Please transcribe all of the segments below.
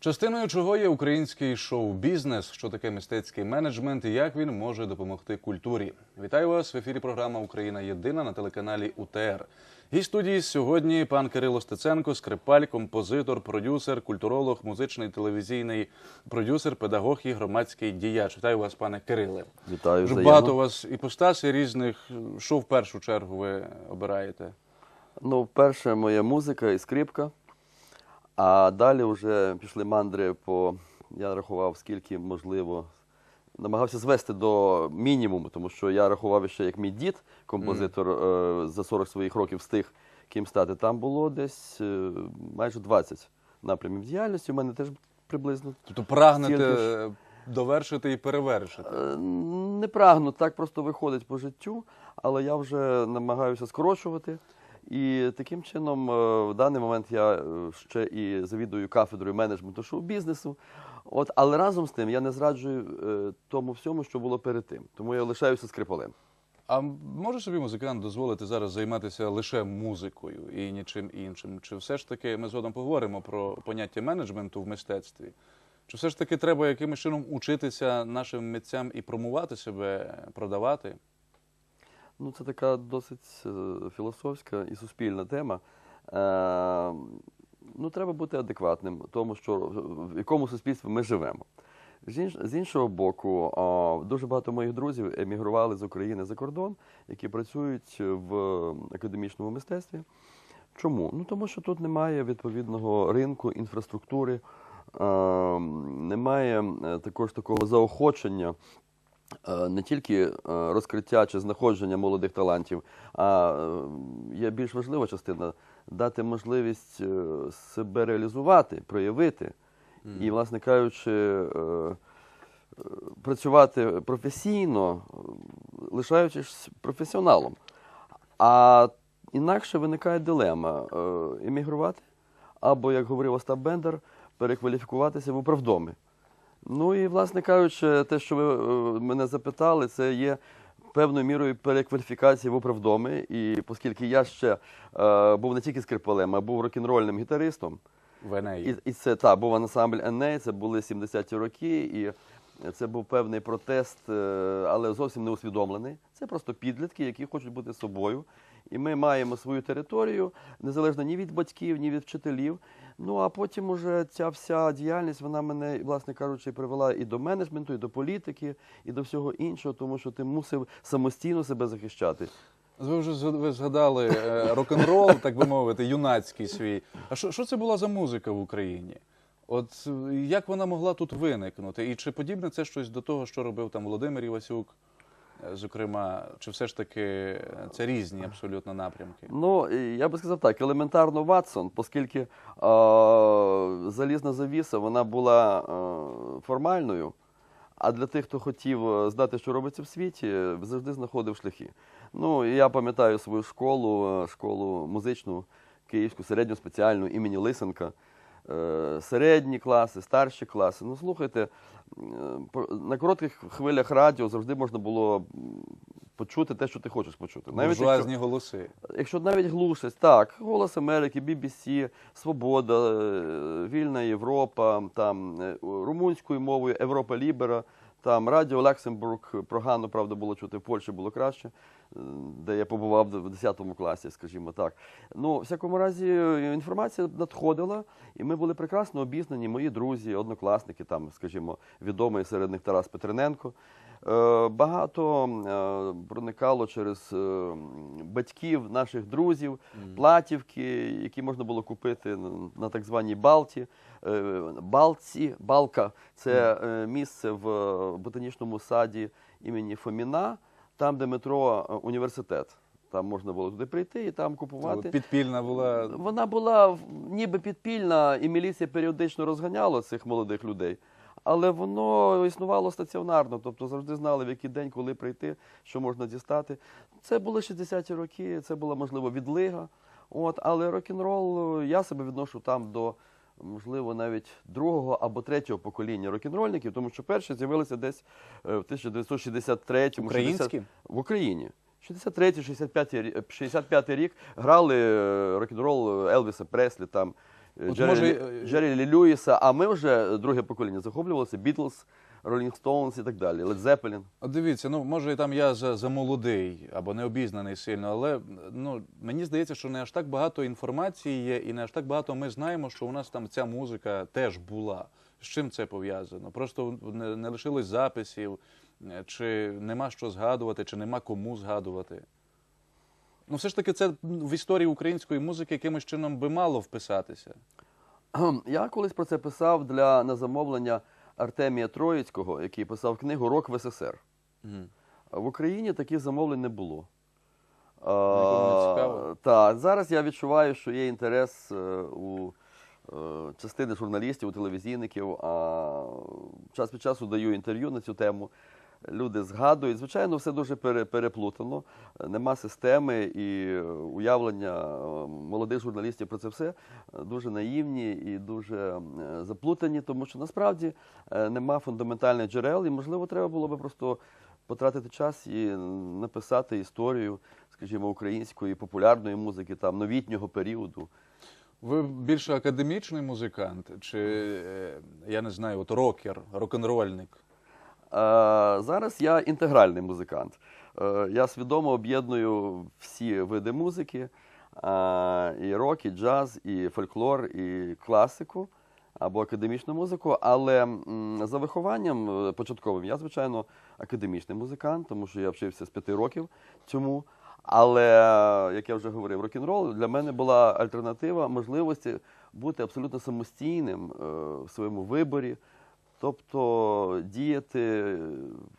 Частиною чого є український шоу-бізнес, що таке мистецький менеджмент і як він може допомогти культурі. Вітаю вас в ефірі. Програма Україна Єдина на телеканалі УТР. Гість студії сьогодні пан Кирило Стеценко, скрипаль, композитор, продюсер, культуролог, музичний телевізійний продюсер, педагог і громадський діяч. Вітаю вас, пане Кириле. Вітаю Дуже взаємно. багато у вас іпостасій різних. Що в першу чергу ви обираєте? Ну, перше моя музика і скрипка. А далі вже пішли мандри по. Я рахував, скільки можливо. Намагався звести до мінімуму, тому що я рахував ще як мій дід, композитор е, за 40 своїх років встиг ким стати. Там було десь е, майже 20 напрямів діяльності. У мене теж приблизно. Тобто прагнете Стільки довершити і перевершити. Е, Не прагну, так просто виходить по життю, але я вже намагаюся скорочувати. І таким чином, е, в даний момент я е, ще і завідую кафедрою менеджменту шоу-бізнесу. От, але разом з тим я не зраджую е, тому всьому, що було перед тим. Тому я лишаюся скрипалем. А може собі музикант дозволити зараз займатися лише музикою і нічим іншим? Чи все ж таки ми згодом поговоримо про поняття менеджменту в мистецтві? Чи все ж таки треба якимось чином учитися нашим митцям і промувати себе, продавати? Ну, це така досить е, філософська і суспільна тема. Е, ну, треба бути адекватним тому, що в якому суспільстві ми живемо. З іншого боку, дуже багато моїх друзів емігрували з України за кордон, які працюють в академічному мистецтві. Чому? Ну тому що тут немає відповідного ринку, інфраструктури, е, немає е, також такого заохочення е, не тільки е, розкриття чи знаходження молодих талантів, а е, є більш важлива частина дати можливість е, себе реалізувати, проявити. І, власне кажучи, е, е, працювати професійно, е, лишаючись професіоналом. А інакше виникає дилема е, емігрувати або, як говорив Остап Бендер, перекваліфікуватися в управдоми. Ну і, власне кажучи, те, що ви е, мене запитали, це є певною мірою перекваліфікації в управдоми. І оскільки я ще е, був не тільки скрипалем, а був рок-н-рольним гітаристом, В Енеї? і, і це та був ансамбль Еней, це були 70-ті роки, і це був певний протест, е, але зовсім не усвідомлений. Це просто підлітки, які хочуть бути собою. І ми маємо свою територію, незалежно ні від батьків, ні від вчителів. Ну а потім уже ця вся діяльність, вона мене, власне кажучи, привела і до менеджменту, і до політики, і до всього іншого, тому що ти мусив самостійно себе захищати. Ви вже ви згадали е, рок-н-рол, так би мовити, юнацький свій. А що, що це була за музика в Україні? От як вона могла тут виникнути? І чи подібне це щось до того, що робив там Володимир Івасюк? Зокрема, чи все ж таки е, це різні абсолютно напрямки? Ну, я би сказав так, елементарно Ватсон, оскільки е, залізна завіса вона була е, формальною, а для тих, хто хотів е, знати, що робиться в світі, завжди знаходив шляхи. Ну, і я пам'ятаю свою школу, е, школу музичну, київську, середню спеціальну імені Лисенка. Е, Середні класи, старші класи. Ну, слухайте, е, на коротких хвилях радіо завжди можна було почути те, що ти хочеш почути. якщо- Буржуазні голоси. Якщо навіть глушить, так, Голос Америки, BBC, Свобода, е, Вільна Європа, там румунською мовою Європа Лібера, там Радіо Люксембург, прогано, правда, було чути, в Польщі було краще, де я побував в 10 класі, скажімо так. Ну, в всякому разі, інформація надходила, і ми були прекрасно обізнані, мої друзі, однокласники, там, скажімо, відомий серед них Тарас Петрененко. Е, Багато е, проникало через е, батьків наших друзів, платівки, які можна було купити на- так званій Балті. Балці, Балка це місце в ботанічному саді імені Фоміна, там, де метро е, університет. Там можна було туди прийти і там купувати. Підпільна була. Вона була ніби підпільна, і міліція періодично розганяла цих молодих людей. Але воно існувало стаціонарно, тобто завжди знали, в який день, коли прийти, що можна дістати. Це були 60-ті роки, це була, можливо, відлига. От, але рок-н-рол, я себе відношу там до, можливо, навіть другого або третього покоління рок-н-рольників, тому що перші з'явилися десь е, в 1963-му. Українські? 60 В Україні. 63-65 рі- 65 рік грали е, рок-н-рол Елвіса Преслі, там е, Джері, може, Лі- Льюіса, а ми вже друге покоління захоплювалися Бітлз, Ролінг Стоунс і так далі, Зеппелін. От дивіться, ну може там я за, за молодий або не обізнаний сильно, але ну мені здається, що не аж так багато інформації є, і не аж так багато ми знаємо, що у нас там ця музика теж була. З чим це пов'язано? Просто не, не лишилось записів, е, чи нема що згадувати, чи нема кому згадувати. Ну, все ж таки, це в історії української музики якимось чином би мало вписатися. Я колись про це писав для на замовлення Артемія Троїцького, який писав книгу Рок в СССР. Угу. В Україні таких замовлень не було. А, та. Зараз я відчуваю, що є інтерес е, у е, частини журналістів, у телевізійників. А час від часу даю інтерв'ю на цю тему. Люди згадують. Звичайно, все дуже пере- переплутано. Нема системи і уявлення е, молодих журналістів про це все дуже наївні і дуже е, заплутані, тому що насправді е, нема фундаментальних джерел, і можливо треба було би просто потратити час і написати історію, скажімо, української популярної музики, там новітнього періоду. Ви більше академічний музикант, чи е, я не знаю, от рокер, рок-н-рольник? Е, Зараз я інтегральний музикант. Е, Я свідомо об'єдную всі види музики: е, і рок, і джаз, і фольклор, і класику або академічну музику. Але за вихованням початковим я, звичайно, академічний музикант, тому що я вчився з п'яти років цьому. Але, як я вже говорив, рок-н-рол для мене була альтернатива можливості бути абсолютно самостійним в своєму виборі, тобто діяти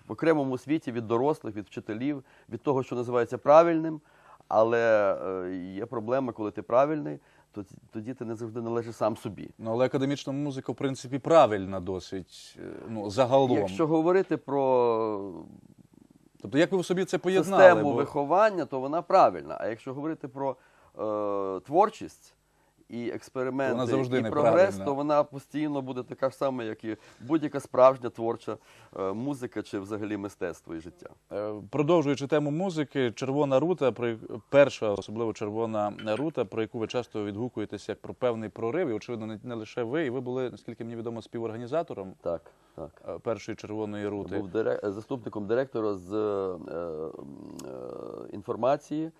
в окремому світі від дорослих, від вчителів, від того, що називається правильним. Але е, є проблема, коли ти правильний, то тоді ти не завжди належиш сам собі. Ну, але академічна музика, в принципі, правильна досить, е, ну, загалом. Якщо говорити про Тобто, як ви в собі це поєднали? систему Бо- виховання, то вона правильна. А якщо говорити про е, творчість і експерименти, Вона завжди і прогрес, то вона постійно буде така ж сама, як і будь-яка справжня творча е, музика чи взагалі мистецтво і життя. Е, Продовжуючи тему музики, червона рута, про перша, особливо червона рута, про яку ви часто відгукуєтеся як про певний прорив, і очевидно, не, лише ви, і ви були, наскільки мені відомо, співорганізатором Так, так. е, першої червоної рути. Був дире- заступником директора з е, е, інформації,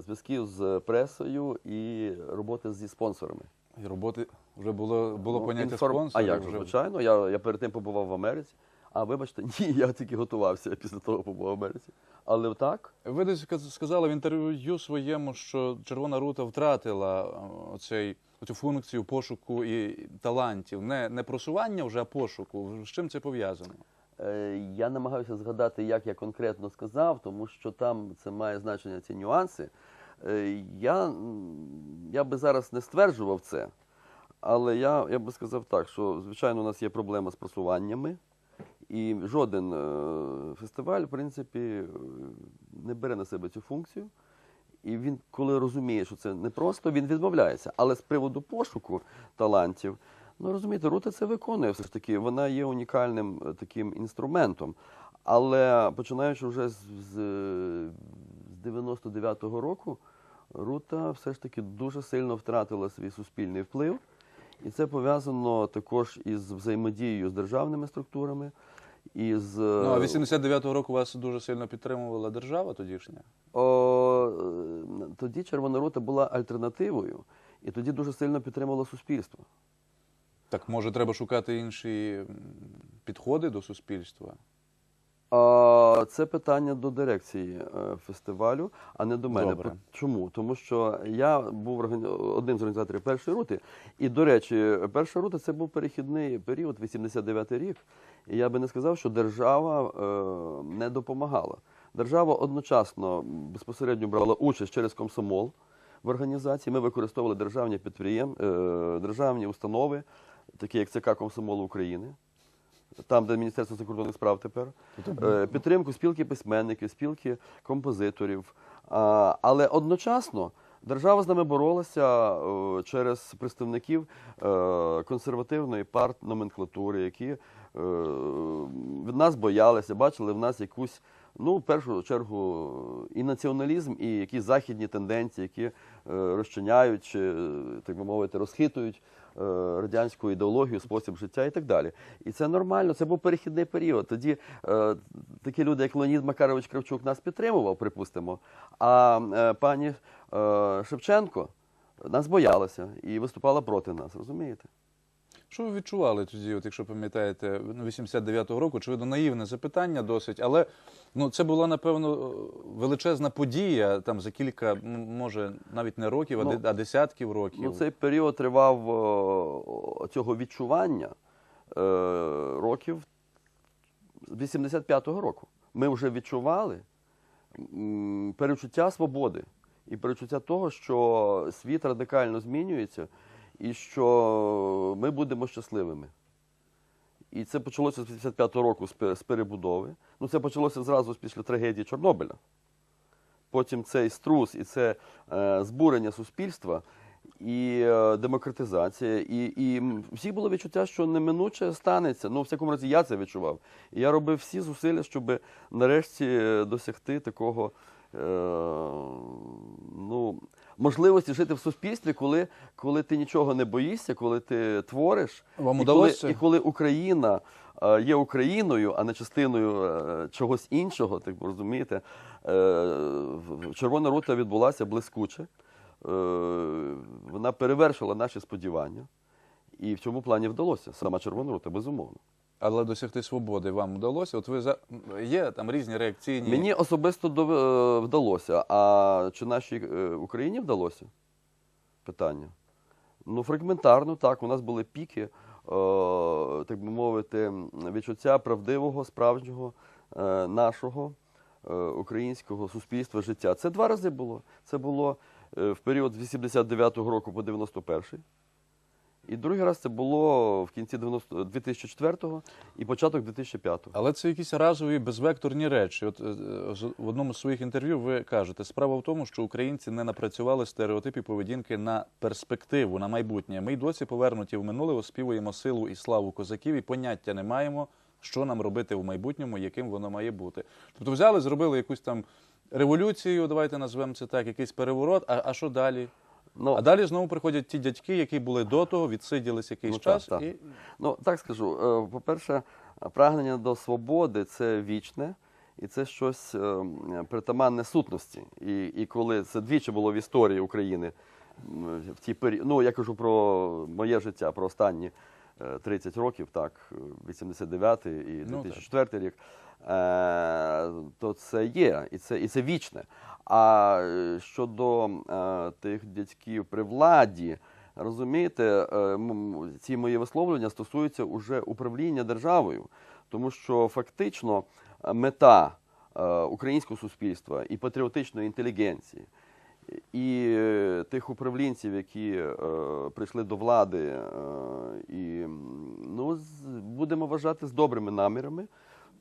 зв'язків з пресою і роботи зі спонсорами. І роботи вже було, було Ну, поняття інформ- спонсора. А як вже... звичайно, я, я перед тим побував в Америці. А вибачте, ні, я тільки готувався після того побував в Америці. Але так, Ви десь сказали в інтерв'ю своєму, що Червона рута втратила е, оцей, оцю функцію пошуку і талантів. Не, не просування вже, а пошуку. З чим це пов'язано? Е, я намагаюся згадати, як я конкретно сказав, тому що там це має значення ці нюанси. Е, я, я би зараз не стверджував це, але я, я би сказав так, що звичайно у нас є проблема з просуваннями. І жоден е, фестиваль, в принципі, не бере на себе цю функцію. І він, коли розуміє, що це непросто, він відмовляється. Але з приводу пошуку талантів, ну розумієте, рута це виконує все ж таки. Вона є унікальним е, таким інструментом. Але починаючи вже з, з, е, з 99-го року, рута все ж таки дуже сильно втратила свій суспільний вплив. І це пов'язано також із взаємодією з державними структурами. І з, Ну, а 89-го року вас дуже сильно підтримувала держава тодішня. О, е, тоді Червона рута була альтернативою, і тоді дуже сильно підтримувало суспільство. Так може треба шукати інші підходи до суспільства? А, Це питання до дирекції е, фестивалю, а не до мене. Добре. Чому? Тому що я був одним з організаторів першої рути. І, до речі, перша рута це був перехідний період, 89-й рік. І я би не сказав, що держава е, не допомагала. Держава одночасно безпосередньо брала участь через комсомол в організації. Ми використовували державні підприєм, е, державні установи, такі як ЦК Комсомолу України. Там, де Міністерство закордонних справ тепер, Е, підтримку спілки письменників, спілки композиторів. А, Але одночасно держава з нами боролася е, через представників е, консервативної парт-номенклатури, які е, від нас боялися, бачили в нас якусь Ну, в першу чергу, і націоналізм, і якісь західні тенденції, які е, розчиняють, чи, так би мовити, розхитують радянську ідеологію, спосіб життя і так далі. І це нормально, це був перехідний період. Тоді е, такі люди, як Леонід Макарович Кравчук, нас підтримував, припустимо. А е, пані е, Шевченко нас боялася і виступала проти нас, розумієте? Що ви відчували тоді, от якщо пам'ятаєте, ну, 89-го року, очевидно, наївне запитання досить, але ну, це була, напевно, величезна подія там за кілька, може, навіть не років, Ну, а десятків років. Ну, цей період тривав цього відчування е, років з 85-го року. Ми вже відчували перечуття свободи і перечуття того, що світ радикально змінюється і що ми будемо щасливими. І це почалося з 85-го року з перебудови. Ну, це почалося зразу після трагедії Чорнобиля. Потім цей струс і це е, збурення суспільства, і е, демократизація, і, і всі було відчуття, що неминуче станеться. Ну, в всякому разі, я це відчував. І я робив всі зусилля, щоб нарешті е, досягти такого е, ну, можливості жити в суспільстві, коли, коли ти нічого не боїшся, коли ти твориш. Вам і удалося? Коли, і коли Україна е, є Україною, а не частиною е, чогось іншого, так розумієте, е, Червона рута відбулася блискуче. Вона перевершила наші сподівання. І в цьому плані вдалося. Сама Червона рута, безумовно. Але досягти свободи вам вдалося? От ви за є там різні реакційні. Мені особисто дов- е, вдалося. А чи нашій е, Україні вдалося? Питання. Ну, фрагментарно, так. У нас були піки, е, так би мовити, відчуття правдивого, справжнього е, нашого е, українського суспільства життя. Це два рази було. Це було в період з 89-го року по 91-й. І другий раз це було в кінці 90 2004-го і початок 2005-го. Але це якісь разові безвекторні речі. От е, в одному з своїх інтерв'ю ви кажете, справа в тому, що українці не напрацювали стереотипів поведінки на перспективу, на майбутнє. Ми й досі повернуті в минуле, оспівуємо силу і славу козаків, і поняття не маємо, що нам робити в майбутньому, яким воно має бути. Тобто взяли, зробили якусь там революцію, давайте назвемо це так, якийсь переворот. А, а що далі? Ну, А далі знову приходять ті дядьки, які були до того, відсиділись якийсь Ну, так, час. так. І... Ну, так скажу. Е, По-перше, прагнення до свободи це вічне, і це щось е, притаманне сутності. І, і коли це двічі було в історії України, в ті пері... ну я кажу про моє життя, про останні е, 30 років, так, 89 і Ну, 2004 рік, е, то це є, і це, і це вічне. А е, щодо е, тих дядьків при владі, розумієте, е, ці мої висловлення стосуються уже управління державою, тому що фактично е, мета е, українського суспільства і патріотичної інтелігенції. І е, тих управлінців, які е, прийшли до влади, е, і ну, будемо вважати з добрими намірами,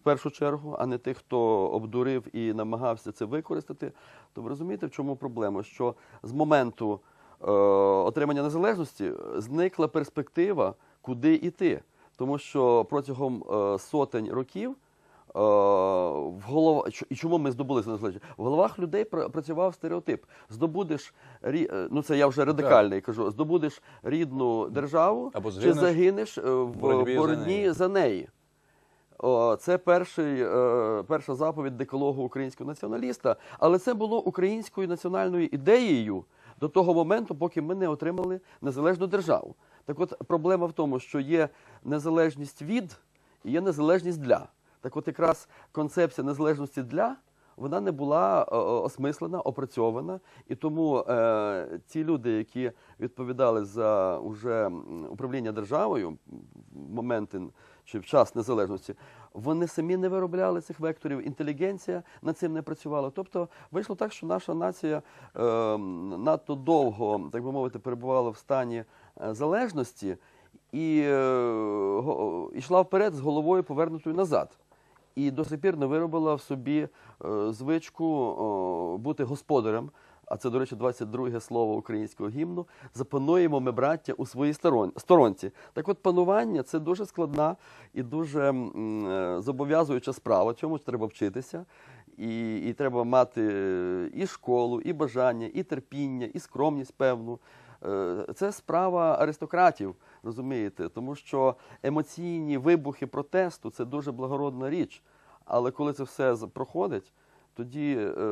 першу чергу, а не тих, хто обдурив і намагався це використати, то ви розумієте, в чому проблема? Що з моменту е, отримання незалежності зникла перспектива, куди йти. Тому що протягом е, сотень років е, в голова... і чому ми здобулися незалежність? В головах людей працював стереотип. Здобудеш рі... е, ну це я вже радикальний кажу, здобудеш рідну державу Або чи загинеш е, в боротьбі за неї. за неї. Це перший, е, перша заповідь декалогу українського націоналіста, але це було українською національною ідеєю до того моменту, поки ми не отримали незалежну державу. Так от проблема в тому, що є незалежність від і є незалежність для. Так от якраз концепція незалежності для вона не була е, осмислена, опрацьована, і тому е, ті люди, які відповідали за уже управління державою в моменти чи в час незалежності, вони самі не виробляли цих векторів. Інтелігенція над цим не працювала. Тобто вийшло так, що наша нація е, надто довго, так би мовити, перебувала в стані е, залежності і е, го- йшла вперед з головою повернутою назад. І до сих пір не виробила в собі е, звичку о, бути господарем. А це, до речі, 22 слово українського гімну. Запануємо ми, браття, у своїй сторонці. Так от панування це дуже складна і дуже е, зобов'язуюча справа. Ж треба вчитися. І, і треба мати і школу, і бажання, і терпіння, і скромність певну. Е, Це справа аристократів, розумієте, тому що емоційні вибухи протесту це дуже благородна річ. Але коли це все проходить, тоді е,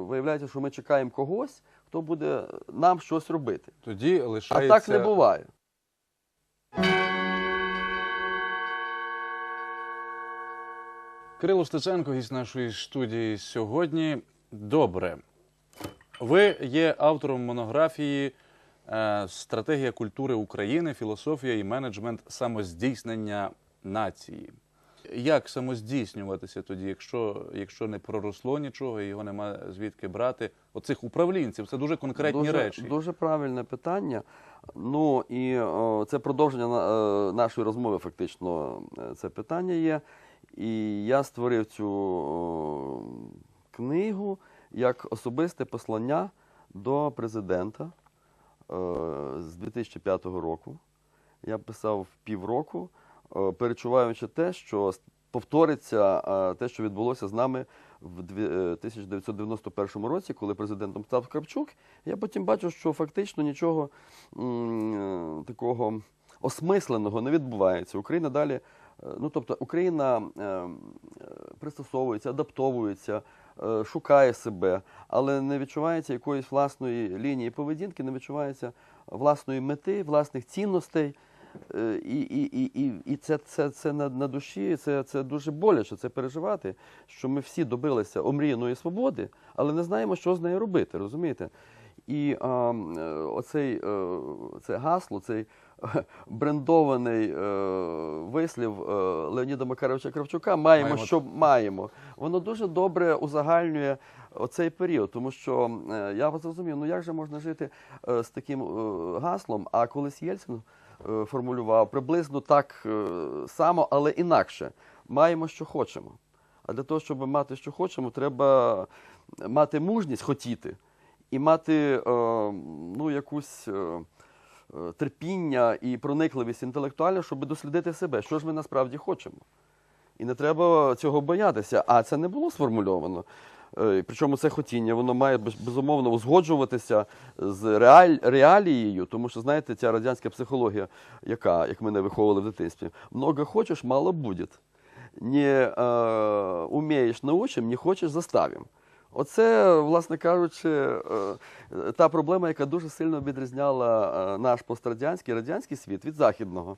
виявляється, що ми чекаємо когось, хто буде нам щось робити. Тоді А так не буває. Кирило Стеценко із нашої студії сьогодні. Добре. Ви є автором монографії е, Стратегія культури України, філософія і менеджмент самоздійснення нації. Як самоздійснюватися тоді, якщо, якщо не проросло нічого і його нема звідки брати? Оцих управлінців це дуже конкретні дуже, речі. Дуже правильне питання. Ну і о, це продовження на- е, нашої розмови, фактично, е, це питання є. І я створив цю о, книгу як особисте послання до президента е, з 2005 року. Я писав півроку, е, перечуваючи те, що повториться е, те, що відбулося з нами в е, 1991 році, коли президентом став Кравчук. Я потім бачу, що фактично нічого е, такого осмисленого не відбувається. Україна далі, е, ну тобто Україна е, е, пристосовується, адаптовується, е, шукає себе, але не відчувається якоїсь власної лінії поведінки, не відчувається власної мети, власних цінностей. Е, І, і, і, і, і це, це, це на, на душі, це, це дуже боляче це переживати, що ми всі добилися омріяної свободи, але не знаємо, що з нею робити, розумієте? І а, е, оцей е, це гасло, цей брендований вислів Леоніда Макаровича Кравчука маємо, Маємо. що маємо. Воно дуже добре узагальнює оцей період, тому що я от зрозумів, ну як же можна жити з таким гаслом, а колись Єльцин формулював приблизно так е, само, але інакше. Маємо, що хочемо. А для того, щоб мати, що хочемо, треба мати мужність хотіти і мати е, ну, якусь е, е, терпіння і проникливість інтелектуальну, щоб дослідити себе, що ж ми насправді хочемо. І не треба цього боятися. А це не було сформульовано. Е, Причому це хотіння, воно має безумовно узгоджуватися з реаль, реалією, тому що, знаєте, ця радянська психологія, яка, як мене виховували в дитинстві, много хочеш, мало буде. Не е, умієш, научим, не хочеш, заставим. Оце, власне кажучи, е, е, та проблема, яка дуже сильно відрізняла наш пострадянський радянський світ від західного.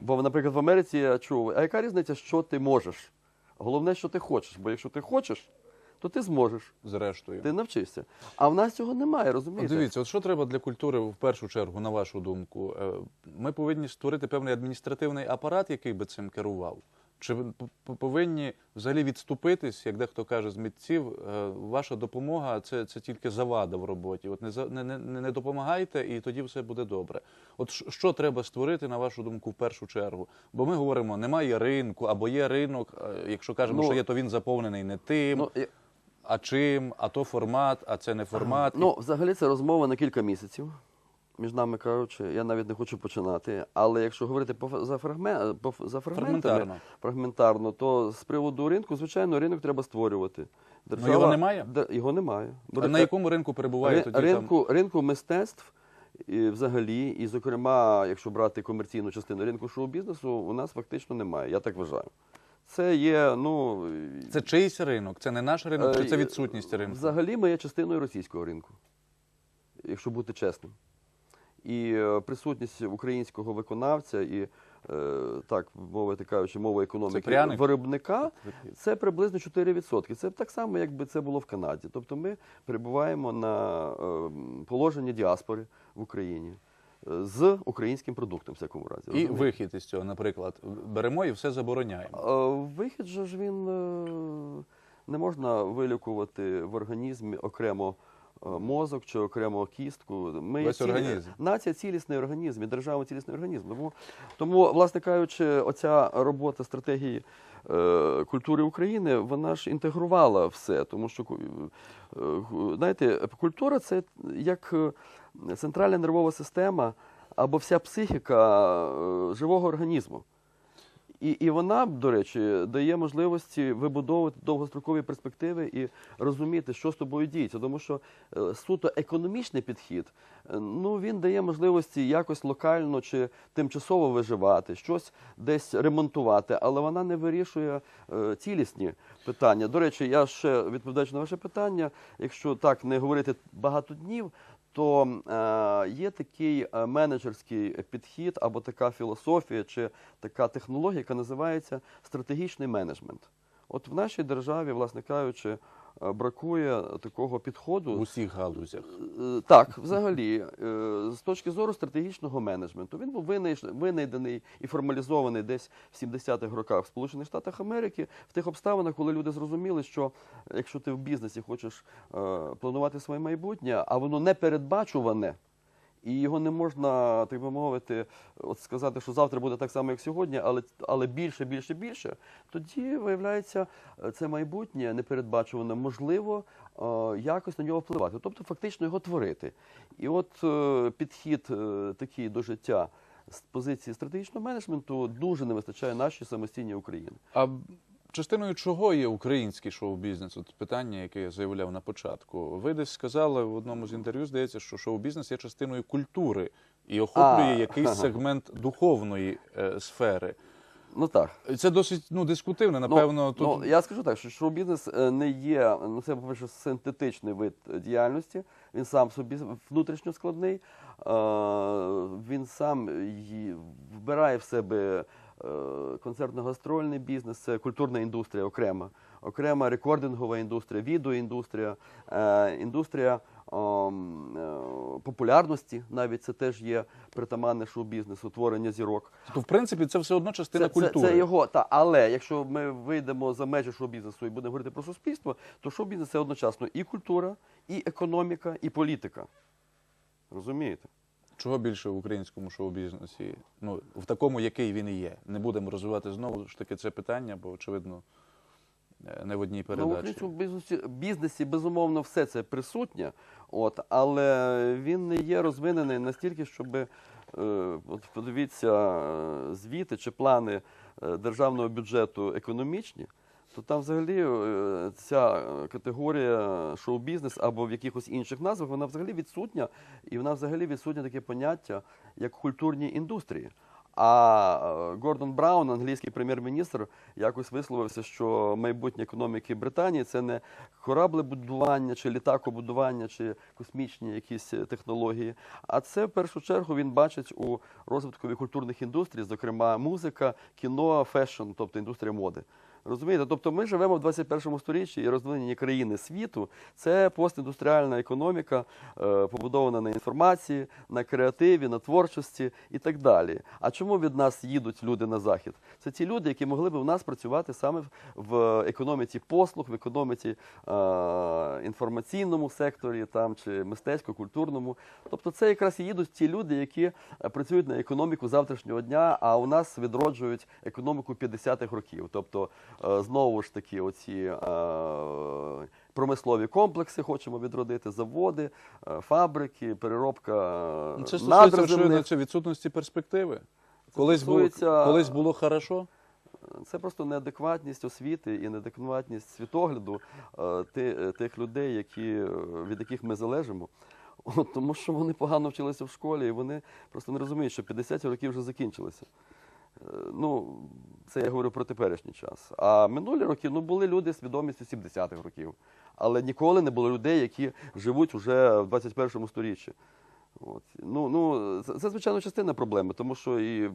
Бо, наприклад, в Америці я чув, а яка різниця, що ти можеш? Головне, що ти хочеш. Бо якщо ти хочеш, то ти зможеш, Зрештою. ти навчишся. А в нас цього немає, От розумієте? Дивіться, от що треба для культури в першу чергу, на вашу думку? Е, Ми повинні створити певний адміністративний апарат, який би цим керував. Чи повинні взагалі відступитись, як дехто каже з митців, е, ваша допомога це, це тільки завада в роботі. От не, не, не, допомагайте, і тоді все буде добре. От що- треба створити, на вашу думку, в першу чергу? Бо ми говоримо, немає ринку, або є ринок. е, Якщо кажемо, Ну, що є, то він заповнений не тим, Ну, а чим, а то формат, а це не формат. Ну, взагалі, це розмова на кілька місяців. Між нами кажучи, я навіть не хочу починати. Але якщо говорити по, за, фрагмен, по, за фрагментами, Фрагментарно. фрагментарно, то з приводу ринку, звичайно, ринок треба створювати. Ну, його немає? Де- його немає. А на якому ринку перебуває Ри- тоді там? ринку, ринку мистецтв і взагалі, і, зокрема, якщо брати комерційну частину ринку шоу-бізнесу, у нас фактично немає. Я так вважаю. Це є, ну. Це чийсь ринок, це не наш ринок, чи це Е, відсутність ринку? Взагалі ми є частиною російського ринку, якщо бути чесним. І е, присутність українського виконавця і, е, так мовити кажучи, мова економіки пряник? виробника це приблизно 4%. Це так само, якби це було в Канаді. Тобто ми перебуваємо на е, положенні діаспори в Україні з українським продуктом, в всякому разі. І розумієте? вихід із цього, наприклад, беремо і все забороняємо. Е, Вихід же ж він е, не можна вилікувати в організмі окремо е, мозок чи окремо кістку. Ми Весь організм. Нація цілісний організм, і держава цілісний організм. Тому, тому, власне кажучи, оця робота стратегії культури України, вона ж інтегрувала все. Тому що е, е, знаєте, культура це як е, центральна нервова система або вся психіка е, живого організму. І, і вона, до речі, дає можливості вибудовувати довгострокові перспективи і розуміти, що з тобою діється. Тому що е, суто економічний підхід, е, ну він дає можливості якось локально чи тимчасово виживати, щось десь ремонтувати, але вона не вирішує е, цілісні питання. До речі, я ще відповідаючи на ваше питання, якщо так не говорити багато днів. То е, є такий е, менеджерський підхід або така філософія чи така технологія, яка називається стратегічний менеджмент. От в нашій державі, власне кажучи, бракує такого підходу. в усіх галузях. Е, Так, взагалі, е, з точки зору стратегічного менеджменту, він був винайдений і формалізований десь в 70-х роках в Сполучених Штатах Америки, в тих обставинах, коли люди зрозуміли, що якщо ти в бізнесі хочеш е, планувати своє майбутнє, а воно не передбачуване. І його не можна, так би мовити, от сказати, що завтра буде так само, як сьогодні, але, але більше, більше, більше. Тоді, виявляється, це майбутнє непередбачуване, можливо е, якось на нього впливати, тобто фактично його творити. І от е, підхід е, такий до життя з позиції стратегічного менеджменту дуже не вистачає нашій самостійній Україні. А частиною чого є український шоу-бізнес? От питання, яке я заявляв на початку. Ви десь сказали в одному з інтерв'ю, здається, що шоу-бізнес є частиною культури і охоплює А, якийсь ага. сегмент духовної е, сфери. Ну так. Це досить ну, дискутивне. Напевно, ну, тут ну, я скажу так, що шоу-бізнес е, не є, ну це, по-перше, синтетичний вид діяльності. Він сам собі внутрішньо складний. Е, Він сам вбирає в себе концертно-гастрольний бізнес, це культурна індустрія окрема, окрема рекордингова індустрія, відеоіндустрія, е, індустрія е, популярності, навіть це теж є притаманне шоу-бізнесу, творення зірок. то, в принципі, це все одно частина Це, це, культури. це його, та, але якщо ми вийдемо за межі шоу-бізнесу і будемо говорити про суспільство, то шоу-бізнес це одночасно і культура, і економіка, і політика. Розумієте? Чого більше в українському шоу-бізнесі? Ну, в такому, який він і є. Не будемо розвивати знову ж таки це питання, бо, очевидно, е, не в одній Ну, в українському бізнесі, бізнесі, безумовно, все це присутнє, от, але він не є розвинений настільки, щоб е, от подивіться е, звіти чи плани е, державного бюджету економічні. То там взагалі е, ця категорія шоу-бізнес або в якихось інших назвах, вона взагалі відсутня, і вона взагалі відсутнє таке поняття, як культурні індустрії. А е, Гордон Браун, англійський прем'єр-міністр, якось висловився, що майбутнє економіки Британії це не кораблебудування, чи літакобудування, чи космічні якісь технології. А це в першу чергу він бачить у розвиткові культурних індустрій, зокрема музика, кіно, фешн, тобто індустрія моди. Розумієте, тобто ми живемо в 21 сторіччі і розвинені країни світу це постіндустріальна економіка, е, побудована на інформації, на креативі, на творчості і так далі. А чому від нас їдуть люди на захід? Це ті люди, які могли б у нас працювати саме в- в економіці послуг, в економіці е, інформаційному секторі там чи мистецько-культурному. Тобто, це якраз і їдуть ті люди, які е, працюють на економіку завтрашнього дня, а у нас відроджують економіку 50-х років. Тобто, знову ж таки, оці е, промислові комплекси хочемо відродити, заводи, е, фабрики, переробка е, Ну, Це стосується це відсутності перспективи. Колись було, колись було хорошо. Це просто неадекватність освіти і неадекватність світогляду е, ти- е, тих людей, які, е, від яких ми залежимо. От, тому що вони погано вчилися в школі, і вони просто не розуміють, що 50 років вже закінчилися. Е, Ну, це я говорю про теперішній час. А минулі роки ну, були люди свідомістю 70-х років. Але ніколи не було людей, які живуть вже в 21 сторіччі. От. Ну, ну, це, звичайно, частина проблеми, тому що і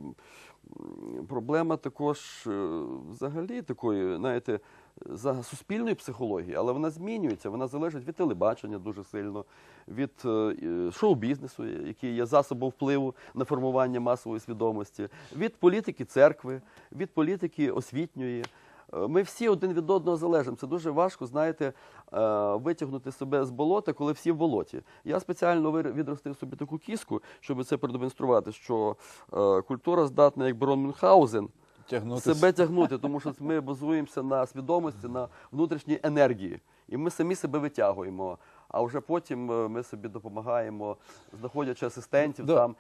проблема також е, взагалі такої, знаєте, за суспільної психології, але вона змінюється, вона залежить від телебачення дуже сильно, від е, шоу-бізнесу, який є засобом впливу на формування масової свідомості, від політики церкви, від політики освітньої. Ми всі один від одного залежимо. Це дуже важко, знаєте, е, витягнути себе з болота, коли всі в болоті. Я спеціально відростив собі таку кіску, щоб це продемонструвати, що е, культура здатна, як Брон Мюнхгаузен, Тягнути себе тягнути, тому що ми базуємося на свідомості, на внутрішній енергії. І ми самі себе витягуємо. А вже потім е, ми собі допомагаємо, знаходячи асистентів Да. там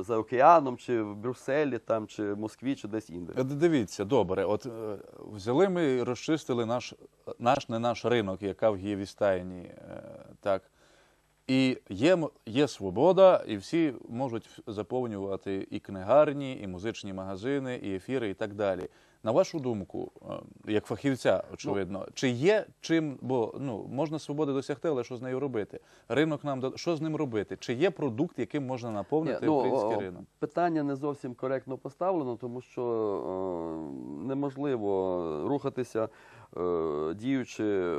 е, за океаном, чи в Брюсселі, там, чи в Москві, чи десь інде. Дивіться, добре. От е, взяли ми і розчистили наш, наш не наш ринок, яка в Гієвістайні, е, так. І є, є свобода, і всі можуть заповнювати і книгарні, і музичні магазини, і ефіри, і так далі. На вашу думку, е, як фахівця, очевидно, чи є чим, бо ну можна свободи досягти, але що з нею робити? Ринок нам що з ним робити? Чи є продукт, яким можна наповнити Ні, ну, український о, ринок? Питання не зовсім коректно поставлено, тому що е, неможливо рухатися, е, діючи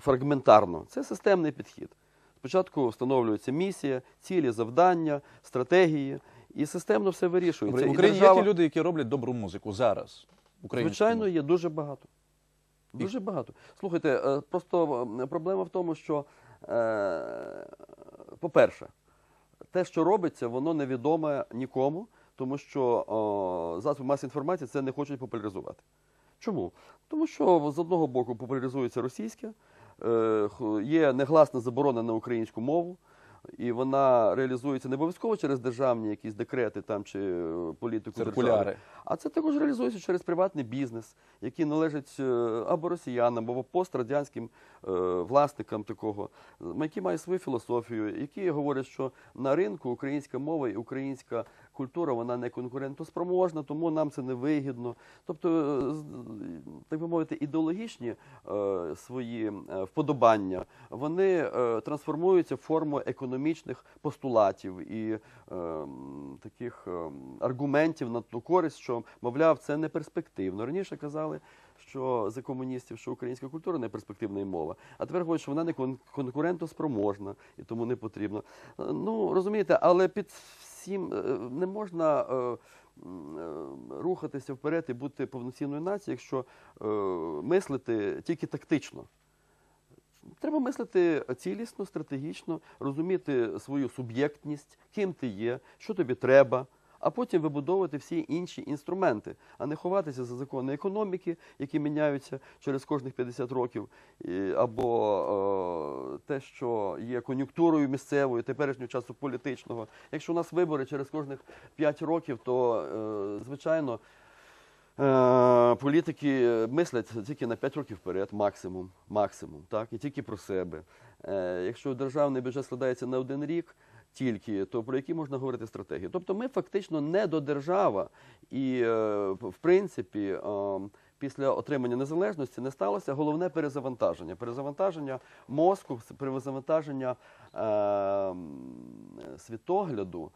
фрагментарно. Це системний підхід. Спочатку встановлюється місія, цілі, завдання, стратегії, і системно все вирішується. В Україні держава- є ті люди, які роблять добру музику зараз. Звичайно, є дуже багато. Дуже багато. Слухайте, е, просто е, проблема в тому, що, е, по-перше, те, що робиться, воно невідоме нікому, тому що засоби масової інформації це не хочуть популяризувати. Чому? Тому що з одного боку популяризується російське, є негласна заборона на українську мову, і вона реалізується не обов'язково через державні якісь декрети там, чи е, політику держави, а це також реалізується через приватний бізнес, який належить е, або росіянам, або пострадянським е, власникам такого, е, які мають свою філософію, які говорять, що на ринку українська мова і українська культура вона не конкурентоспроможна, тому нам це не вигідно. Тобто, е, так би мовити, ідеологічні е, свої е, вподобання вони трансформуються в форму економічних постулатів і таких аргументів на ту користь, що мовляв, це не перспективно. Раніше казали, що за комуністів, що українська культура не перспективна і мова, а тепер говорять, що вона не кон- конкурентоспроможна і тому не потрібно. Ну розумієте, але під всім е, не можна. е, е, Рухатися вперед і бути повноцінною нацією, якщо мислити тільки тактично. Треба мислити цілісно, стратегічно, розуміти свою суб'єктність, ким ти є, що тобі треба, а потім вибудовувати всі інші інструменти, а не ховатися за закони економіки, які міняються через кожних 50 років, або е, те, що є кон'юнктурою місцевою, теперішнього часу політичного. Якщо у нас вибори через кожних 5 років, то е, звичайно. Е, Політики мислять тільки на 5 років вперед, максимум, максимум, так, і тільки про себе. Якщо державний бюджет складається на один рік тільки, то про які можна говорити стратегії? Тобто ми фактично не до держава, і е, в принципі. е, Після отримання незалежності не сталося головне перезавантаження. Перезавантаження мозку, перезавантаження е, світогляду.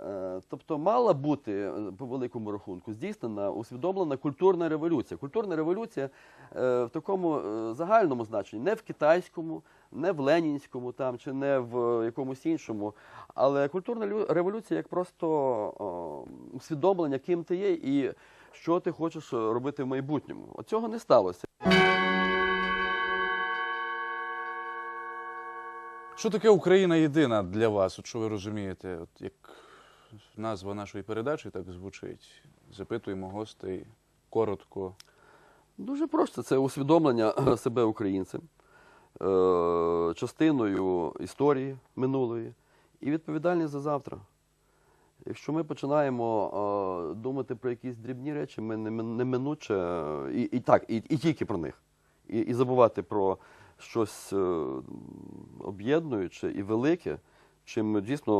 Е, Тобто мала бути е, по великому рахунку здійснена усвідомлена культурна революція. Культурна революція е, в такому загальному значенні, не в китайському, не в ленінському там чи не в якомусь іншому. Але культурна лю- революція як просто усвідомлення, ким ти є і що ти хочеш робити в майбутньому. От цього не сталося. Що таке Україна єдина для вас? От що ви розумієте? От як назва нашої передачі так звучить. Запитуємо гостей коротко. Дуже просто це усвідомлення себе українцем, е, частиною історії минулої і відповідальність за завтра. Якщо ми починаємо е, думати про якісь дрібні речі, ми неминуче і, і так, і, і тільки про них, і, і забувати про щось е, об'єднуюче і велике, чим ми дійсно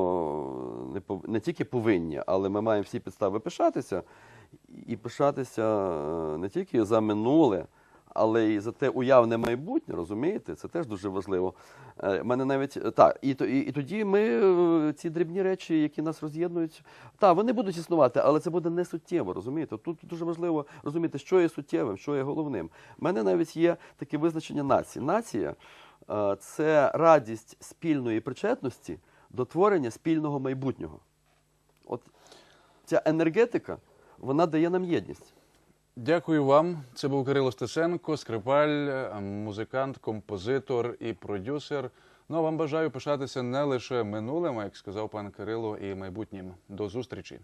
не, пов- не тільки повинні, але ми маємо всі підстави пишатися і пишатися е, не тільки за минуле, але і за те уявне майбутнє, розумієте? Це теж дуже важливо. Е, мене навіть е, так, і, і, і тоді ми ці дрібні речі, які нас роз'єднують, так, вони будуть існувати, але це буде не суттєво, розумієте? Тут дуже важливо розуміти, що є суттєвим, що є головним. У мене навіть є таке визначення нації. Нація це радість спільної причетності до творення спільного майбутнього. От ця енергетика, вона дає нам єдність. Дякую вам. Це був Кирило Стесенко, скрипаль, музикант, композитор і продюсер. Ну а вам бажаю пишатися не лише минулим, як сказав пан Кирило, і майбутнім. До зустрічі.